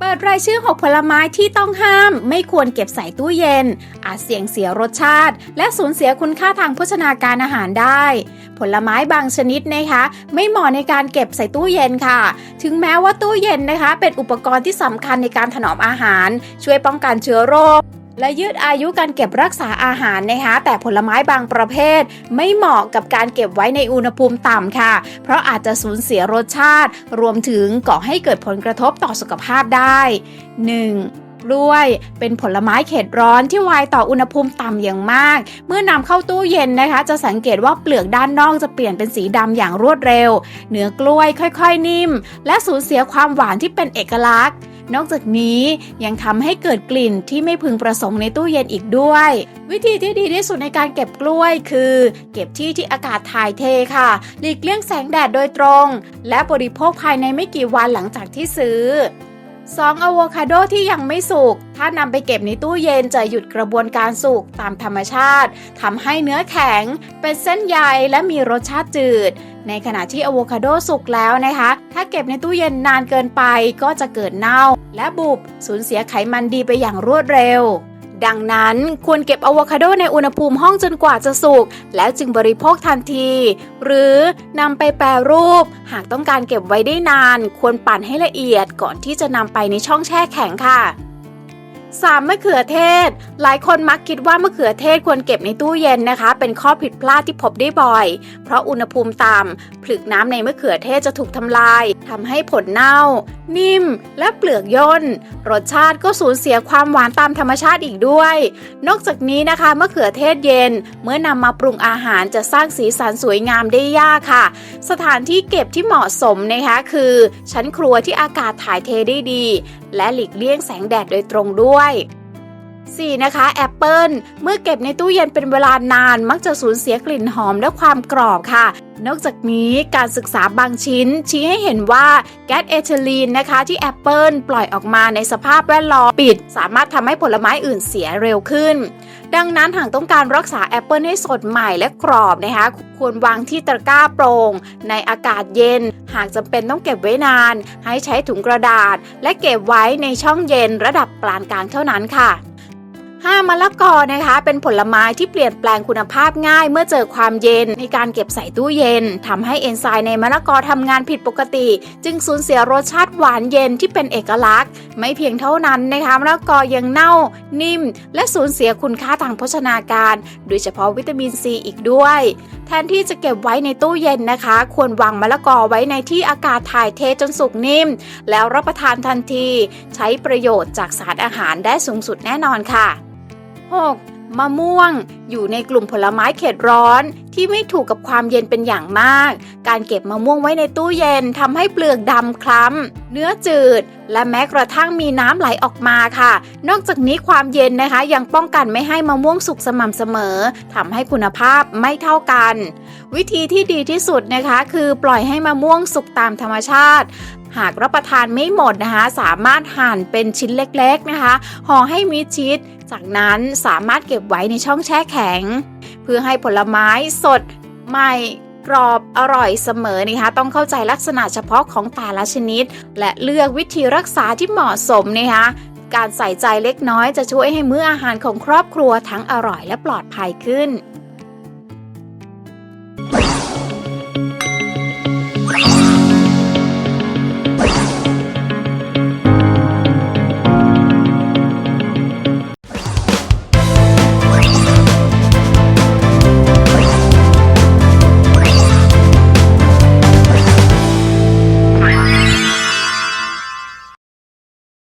เปิดรายชื่อ 6 ผลไม้ที่ต้องห้าม ไม่ควรเก็บใส่ตู้เย็น อาจเสี่ยงเสียรสชาติ และสูญเสียคุณค่าทางโภชนาการอาหารได้ ผลไม้บางชนิดนะคะ ไม่เหมาะในการเก็บใส่ตู้เย็นค่ะ ถึงแม้ว่าตู้เย็นนะคะ เป็นอุปกรณ์ที่สำคัญในการถนอมอาหาร ช่วยป้องกันเชื้อโรค และยืดอายุการเก็บรักษาอาหารนะคะแต่ผลไม้บางประเภท ไม่เหมาะกับการเก็บไว้ในอุณหภูมิต่ำค่ะ เพราะอาจจะสูญเสียรสชาติ รวมถึงก่อให้เกิดผลกระทบต่อสุขภาพได้ 1. กล้วย เป็นผลไม้เขตร้อนที่ไวต่ออุณหภูมิต่ำอย่างมาก เมื่อนำเข้าตู้เย็นนะคะ จะสังเกตว่าเปลือกด้านนอกจะเปลี่ยนเป็นสีดำอย่างรวดเร็ว เนื้อกล้วยค่อยๆ นิ่ม และสูญเสียความหวานที่เป็นเอกลักษณ์นอกจากนี้ยังทำให้เกิดกลิ่นที่ไม่พึงประสงค์ในตู้เย็นอีกด้วย วิธีที่ดีที่สุดในการเก็บกล้วยคือ เก็บที่ที่อากาศถ่ายเทค่ะ หลีกเลี่ยงแสงแดดโดยตรง และบริโภคภายในไม่กี่วันหลังจากที่ซื้อ 2 อะโวคาโดที่ยังไม่สุก ถ้านำไปเก็บในตู้เย็นจะหยุดกระบวนการสุกตามธรรมชาติทำให้เนื้อแข็ง เป็นเส้นใยและมีรสชาติจืด ในขณะที่อะโวคาโดสุกแล้วนะคะ ถ้าเก็บในตู้เย็นนานเกินไปก็จะเกิดเน่า และบุบสูญเสียไขมันดีไปอย่างรวดเร็ว ดังนั้นควรเก็บอะโวคาโดในอุณหภูมิห้องจนกว่าจะสุก แล้วจึงบริโภคทันที หรือนำไปแปรรูป หากต้องการเก็บไว้ได้นาน ควรปั่นให้ละเอียดก่อนที่จะนำไปในช่องแช่แข็งค่ะ 3. มะเขือเทศ หลายคนมักคิดว่ามะเขือเทศควรเก็บในตู้เย็นนะคะ เป็นข้อผิดพลาดที่พบได้บ่อย เพราะอุณหภูมิต่ำผลึกน้ำในมะเขือเทศจะถูกทำลายทำให้ผลเน่านิ่มและเปลือกย่น รสชาติก็สูญเสียความหวานตามธรรมชาติอีกด้วย นอกจากนี้นะคะมะเขือเทศเย็น เมื่อนำมาปรุงอาหารจะสร้างสีสันสวยงามได้ยากค่ะ สถานที่เก็บที่เหมาะสมนะคะคือ ชั้นครัวที่อากาศถ่ายเทได้ดี และหลีกเลี่ยงแสงแดดโดยตรงด้วย 4. นะคะแอปเปิลเมื่อเก็บในตู้เย็นเป็นเวลานานมักจะสูญเสียกลิ่นหอมและความกรอบค่ะ นอกจากนี้การศึกษาบางชิ้น ชี้ให้เห็นว่าแก๊สเอทิลีนนะคะที่แอปเปิลปล่อยออกมาในสภาพแวดล้อมปิด สามารถทำให้ผลไม้อื่นเสียเร็วขึ้น ดังนั้นหากต้องการรักษาแอปเปิลให้สดใหม่และกรอบนะคะควรวางที่ตะกร้าโปร่งในอากาศเย็น หากจำเป็นต้องเก็บไว้นาน ให้ใช้ถุงกระดาษ และเก็บไว้ในช่องเย็นระดับปานกลางเท่านั้นค่ะ 5มะละกอนะคะ เป็นผลไม้ที่เปลี่ยนแปลงคุณภาพง่าย เมื่อเจอความเย็นในการเก็บใส่ตู้เย็นทำให้เอนไซม์ในมะละกอทำงานผิดปกติ จึงสูญเสียรสชาติหวานเย็นที่เป็นเอกลักษณ์ ไม่เพียงเท่านั้นนะคะมะละกอยังเน่า นิ่ม และสูญเสียคุณค่าทางโภชนาการ โดยเฉพาะวิตามินซีอีกด้วย แทนที่จะเก็บไว้ในตู้เย็นนะคะ ควรวางมะละกอไว้ในที่อากาศถ่ายเทจนสุกนิ่ม แล้วรับประทานทันที ใช้ประโยชน์จากสารอาหารได้สูงสุดแน่นอนค่ะ 6. มะม่วง อยู่ในกลุ่มผลไม้เขตร้อน ที่ไม่ถูกกับความเย็นเป็นอย่างมาก การเก็บมะม่วงไว้ในตู้เย็นทำให้เปลือกดำคล้ำ เนื้อจืด และแม้กระทั่งมีน้ำไหลออกมาค่ะ นอกจากนี้ความเย็นนะคะ ยังป้องกันไม่ให้มะม่วงสุกสม่ำเสมอทำให้คุณภาพไม่เท่ากัน วิธีที่ดีที่สุดนะคะ คือปล่อยให้มะม่วงสุกตามธรรมชาติหากรับประทานไม่หมดนะคะ สามารถหั่นเป็นชิ้นเล็กๆนะคะห่อให้มิดชิด จากนั้นสามารถเก็บไว้ในช่องแช่แข็ง เพื่อให้ผลไม้สดใหม่กรอบอร่อยเสมอนะคะต้องเข้าใจลักษณะเฉพาะของแต่ละชนิด และเลือกวิธีรักษาที่เหมาะสมนะคะการใส่ใจเล็กน้อยจะช่วยให้มื้ออาหารของครอบครัวทั้งอร่อยและปลอดภัยขึ้น